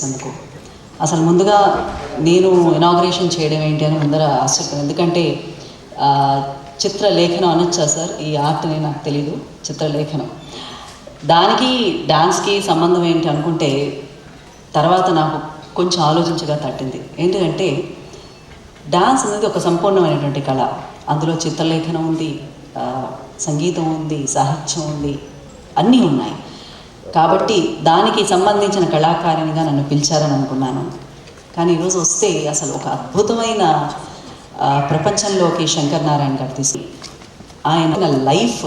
అందుకు అసలు ముందుగా నేను ఇనాగ్రేషన్ చేయడం ఏంటి అని ముందర ఆశ్చర్యం ఎందుకంటే చిత్రలేఖనం అనొచ్చా సార్? ఈ ఆర్ట్ని నాకు తెలీదు చిత్రలేఖనం. దానికి డాన్స్కి సంబంధం ఏంటి అనుకుంటే తర్వాత నాకు కొంచెం ఆలోచించగా తట్టింది. ఏంటంటే డాన్స్ అనేది ఒక సంపూర్ణమైనటువంటి కళ. అందులో చిత్రలేఖనం ఉంది సంగీతం ఉంది సాహిత్యం ఉంది అన్నీ ఉన్నాయి. కాబట్టి దానికి సంబంధించిన కళాకారిణిగా నన్ను పిలిచారని అనుకున్నాను. కానీ ఈరోజు వస్తే అసలు ఒక అద్భుతమైన ప్రపంచంలోకి శంకర్ నారాయణ గారు తీసి ఆయన లైఫ్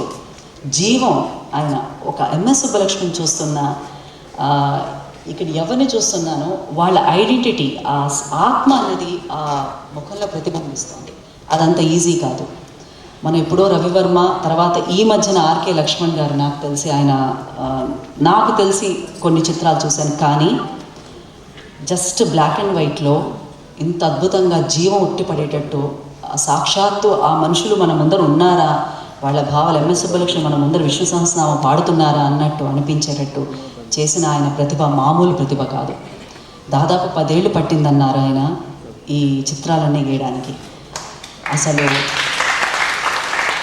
జీవం ఆయన ఒక ఎంఎస్ సుబ్బలక్ష్మిని చూస్తున్న ఇక్కడ ఎవరిని చూస్తున్నానో వాళ్ళ ఐడెంటిటీ ఆ ఆత్మ అనేది ఆ ముఖంలో ప్రతిబింబిస్తుంది. అదంత ఈజీ కాదు. మనం ఎప్పుడో రవివర్మ తర్వాత ఈ మధ్యన ఆర్కే లక్ష్మణ్ గారు నాకు తెలిసి ఆయన నాకు తెలిసి కొన్ని చిత్రాలు చూశాను. కానీ జస్ట్ బ్లాక్ అండ్ వైట్లో ఇంత అద్భుతంగా జీవం ఉట్టిపడేటట్టు సాక్షాత్తు ఆ మనుషులు మన ముందర ఉన్నారా? వాళ్ళ భావాలు ఎంఎస్ సుబ్బలక్ష్మి మన ముందర విష్ణు సహస్రనామం పాడుతున్నారా అన్నట్టు అనిపించేటట్టు చేసిన ఆయన ప్రతిభ మామూలు ప్రతిభ కాదు. దాదాపు పదేళ్ళు పట్టిందన్నారు ఆయన ఈ చిత్రాలన్నీ గీయడానికి. అసలు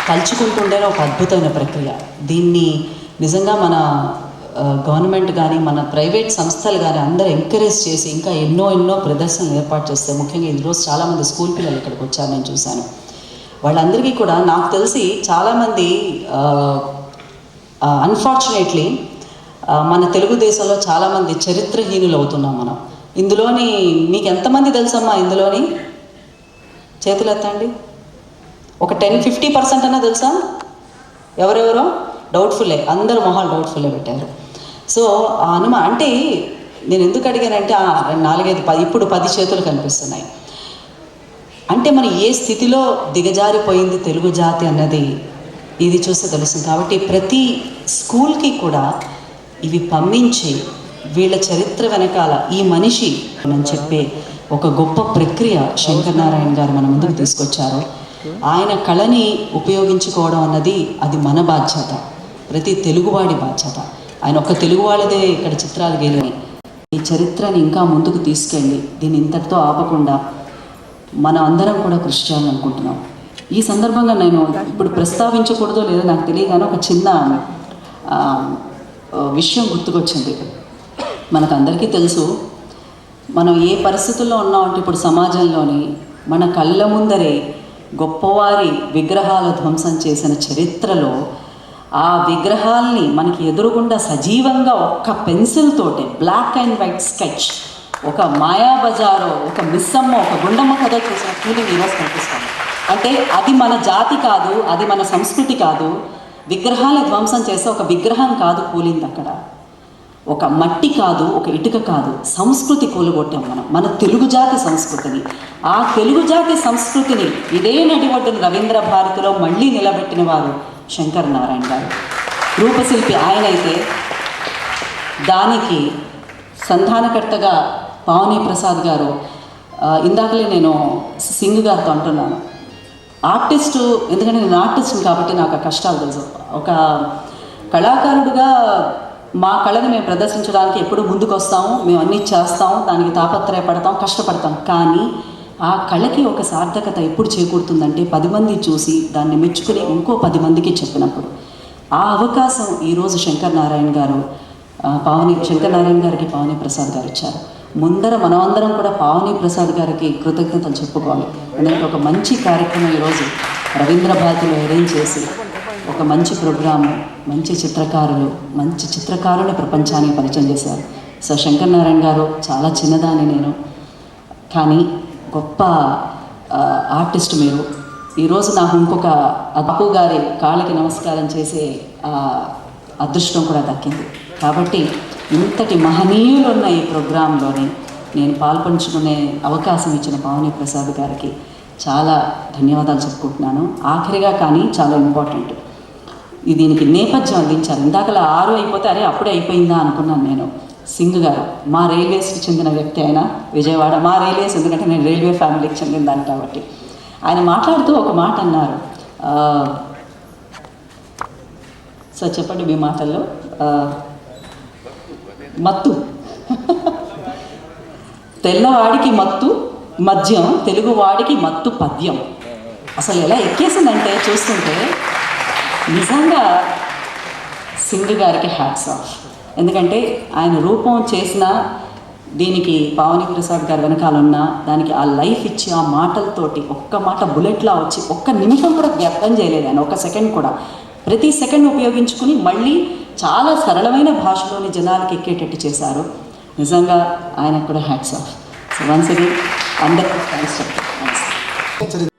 కలుచుకుంటుండేనే ఒక అద్భుతమైన ప్రక్రియ. దీన్ని నిజంగా మన గవర్నమెంట్ కానీ మన ప్రైవేట్ సంస్థలు కానీ అందరూ ఎంకరేజ్ చేసి ఇంకా ఎన్నో ఎన్నో ప్రదర్శనలు ఏర్పాటు చేస్తే ముఖ్యంగా ఈరోజు చాలామంది స్కూల్ పిల్లలు ఇక్కడికి వచ్చారు నేను చూశాను. వాళ్ళందరికీ కూడా నాకు తెలిసి చాలామంది అన్ఫార్చునేట్లీ మన తెలుగుదేశంలో చాలామంది చరిత్రహీనులు అవుతున్నాం మనం. ఇందులోని మీకు ఎంతమంది తెలుసమ్మా ఇందులోని? చేతులు ఎత్తండి ఒక టెన్ ఫిఫ్టీ పర్సెంట్ అన్నా తెలుసా? ఎవరెవరో? డౌట్ఫుల్లే అందరూ మొహాలు డౌట్ఫుల్లే పెట్టారు. సో ఆ హనుమ అంటే నేను ఎందుకు అడిగానంటే నాలుగైదు పది ఇప్పుడు పది చేతులు కనిపిస్తున్నాయి. అంటే మనం ఏ స్థితిలో దిగజారిపోయింది తెలుగు జాతి అన్నది ఇది చూస్తే తెలుస్తుంది. కాబట్టి ప్రతి స్కూల్కి కూడా ఇవి పంపించి వీళ్ళ చరిత్ర వెనకాల ఈ మనిషి మనం చెప్పే ఒక గొప్ప ప్రక్రియ శంకర్ నారాయణ గారు మన ముందుకు తీసుకొచ్చారు. ఆయన కళని ఉపయోగించుకోవడం అన్నది అది మన బాధ్యత ప్రతి తెలుగువాడి బాధ్యత. ఆయన ఒక్క తెలుగు వాళ్ళదే ఇక్కడ చిత్రాలు గీయలేని ఈ చరిత్రని ఇంకా ముందుకు తీసుకెళ్ళి దీన్ని ఇంతటితో ఆపకుండా మనం అందరం కూడా కృషి చేయాలనుకుంటున్నాం ఈ సందర్భంగా నేను ఇప్పుడు ప్రస్తావించకూడదో లేదో నాకు తెలియగానే ఒక చిన్న విషయం గుర్తుకొచ్చింది. మనకు అందరికీ తెలుసు మనం ఏ పరిస్థితుల్లో ఉన్నామంటే ఇప్పుడు సమాజంలోని మన కళ్ళ ముందరే గొప్పవారి విగ్రహాలు ధ్వంసం చేసిన చరిత్రలో ఆ విగ్రహాల్ని మనకి ఎదురుగుండా సజీవంగా ఒక్క పెన్సిల్ తోటే బ్లాక్ అండ్ వైట్ స్కెచ్ ఒక మాయాబజారో ఒక మిస్సమ్మ ఒక గుండమ్మ కథ చేసిన ఫీలింగ్ ఈరోజు కనిపిస్తుంది అంటే అది మన జాతి కాదు అది మన సంస్కృతి కాదు విగ్రహాల ధ్వంసం చేస్తే ఒక విగ్రహం కాదు కూలింది అక్కడ ఒక మట్టి కాదు ఒక ఇటుక కాదు సంస్కృతి కూలగొట్టాం మనం. మన తెలుగు జాతి సంస్కృతిని. ఆ తెలుగు జాతి సంస్కృతిని ఇదే నడివడ్డున రవీంద్ర భారతిలో మళ్ళీ నిలబెట్టిన వారు శంకర్ నారాయణ గారు. రూపశిల్పి ఆయన అయితే దానికి సంధానకర్తగా పావని ప్రసాద్ గారు ఇందాకలే నేను సింగ్ గారితో అంటున్నాను. ఆర్టిస్టు ఎందుకంటే నేను ఆర్టిస్ట్ని కాబట్టి నాకు ఆ కష్టాలు తెలుసు. ఒక కళాకారుడుగా మా కళను మేము ప్రదర్శించడానికి ఎప్పుడు ముందుకొస్తాము మేము అన్నీ చేస్తాము దానికి తాపత్రయపడతాం కష్టపడతాం. కానీ ఆ కళకి ఒక సార్థకత ఎప్పుడు చేకూరుతుందంటే పది మంది చూసి దాన్ని మెచ్చుకుని ఇంకో పది మందికి చెప్పినప్పుడు. ఆ అవకాశం ఈరోజు శంకర్ నారాయణ గారు పావని శంకర్ నారాయణ గారికి పావని ప్రసాద్ గారు ఇచ్చారు. ముందర మనమందరం కూడా పావని ప్రసాద్ గారికి కృతజ్ఞతలు చెప్పుకోవాలి. ఎందుకంటే ఒక మంచి కార్యక్రమం ఈరోజు రవీంద్ర భారతిలో అరేంజ్ చేసి ఒక మంచి ప్రోగ్రాము మంచి చిత్రకారులు మంచి చిత్రకారుని ప్రపంచానికి పరిచయం చేశారు. సో శంకర్ నారాయణ గారు చాలా చిన్నదాన్ని నేను. కానీ గొప్ప ఆర్టిస్ట్ మీరు. ఈరోజు నాకు ఇంకొక అప్పు గారి కాళ్ళకి నమస్కారం చేసే అదృష్టం కూడా దక్కింది. కాబట్టి ఇంతటి మహనీయులు ఉన్న ఈ ప్రోగ్రాంలోని నేను పాల్పంచుకునే అవకాశం ఇచ్చిన పావని ప్రసాద్ గారికి చాలా ధన్యవాదాలు చెప్పుకుంటున్నాను. ఆఖరిగా కానీ చాలా ఇంపార్టెంట్. దీనికి నేపథ్యం అందించారు ఇందాకలా ఆరు అయిపోతే అరే అప్పుడే అయిపోయిందా అనుకున్నాను నేను. సింగ్ గారు మా రైల్వేస్కి చెందిన వ్యక్తి ఆయన విజయవాడ మా రైల్వేస్ ఎందుకంటే నేను రైల్వే ఫ్యామిలీకి చెందిన దాన్ని కాబట్టి. ఆయన మాట్లాడుతూ ఒక మాట అన్నారు. సార్ చెప్పండి మీ మాటల్లో. మత్తు. తెల్లవాడికి మత్తు మద్యం తెలుగువాడికి మత్తు పద్యం. అసలు ఎలా ఎక్కేసిందంటే చూస్తుంటే నిజంగా సింగ్ గారికి హ్యాట్స్ ఆఫ్ ఎందుకంటే ఆయన రూపం చేసిన దీనికి పావని ప్రసాద్ గారు వెనకాల ఉన్న దానికి ఆ లైఫ్ ఇచ్చి ఆ మాటలతోటి ఒక్క మాట బుల్లెట్లా వచ్చి ఒక్క నిమిషం కూడా వ్యర్థం చేయలేదు ఆయన. ఒక సెకండ్ కూడా. ప్రతి సెకండ్ ఉపయోగించుకుని మళ్ళీ చాలా సరళమైన భాషలోని జనాలకి ఎక్కేటట్టు చేశారు. నిజంగా ఆయనకు కూడా hats off so once again అందరికీ థ్యాంక్స్ చెప్తాను.